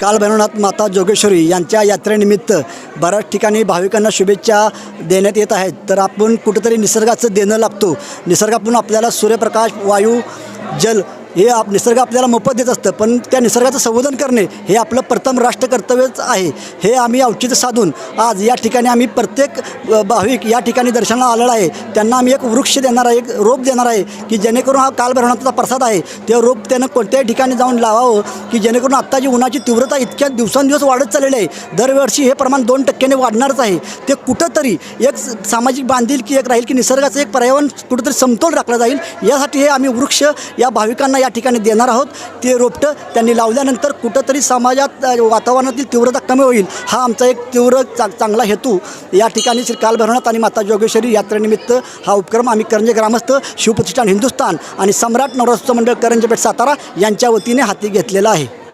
काल भैरवनाथ माता जोगेश्वरी यांच्या यात्रेनिमित्त बऱ्याच ठिकाणी भाविकांना शुभेच्छा देण्यात येत आहेत. तर आपण कुठेतरी निसर्गाचं देणं लागतो निसर्गातून आपल्याला सूर्यप्रकाश वायू जल हे आप निसर्ग आपल्याला मोफत देत असतं पण त्या निसर्गाचं संवर्धन करणे हे आपलं प्रथम राष्ट्रकर्तव्यच आहे. हे आम्ही औचित्य साधून आज या ठिकाणी आम्ही प्रत्येक भाविक या ठिकाणी दर्शनाला आलेला आहे. त्यांना आम्ही एक वृक्ष देणार आहे एक रोप देणार आहे की जेणेकरून हा कालभैरवनाथाचा प्रसाद आहे. ते रोप त्यानं कोणत्याही ठिकाणी जाऊन लावावं की जेणेकरून आत्ताची उन्हाची तीव्रता इतक्या दिवसांदिवस वाढत चाललेली आहे. दरवर्षी हे प्रमाण दोन टक्क्याने वाढणारच आहे. ते कुठंतरी एक सामाजिक बांधील की एक राहील की निसर्गाचं एक पर्यावरण कुठंतरी समतोल राखला जाईल. यासाठी हे आम्ही वृक्ष या भाविकांना या या ठिकाणी देणार आहोत. ते रोपटं त्यांनी लावल्यानंतर कुठंतरी समाजात वातावरणातील तीव्रता कमी होईल हा आमचा एक तीव्र चा चांगला हेतू. या ठिकाणी श्री कालभरणात आणि माता जोगेश्वरी यात्रेनिमित्त हा उपक्रम आम्ही करंजे ग्रामस्थ शिवप्रतिष्ठान हिंदुस्थान आणि सम्राट नवराष्ट्र मंडळ करंजपेठ सातारा यांच्या वतीने हाती घेतलेला आहे.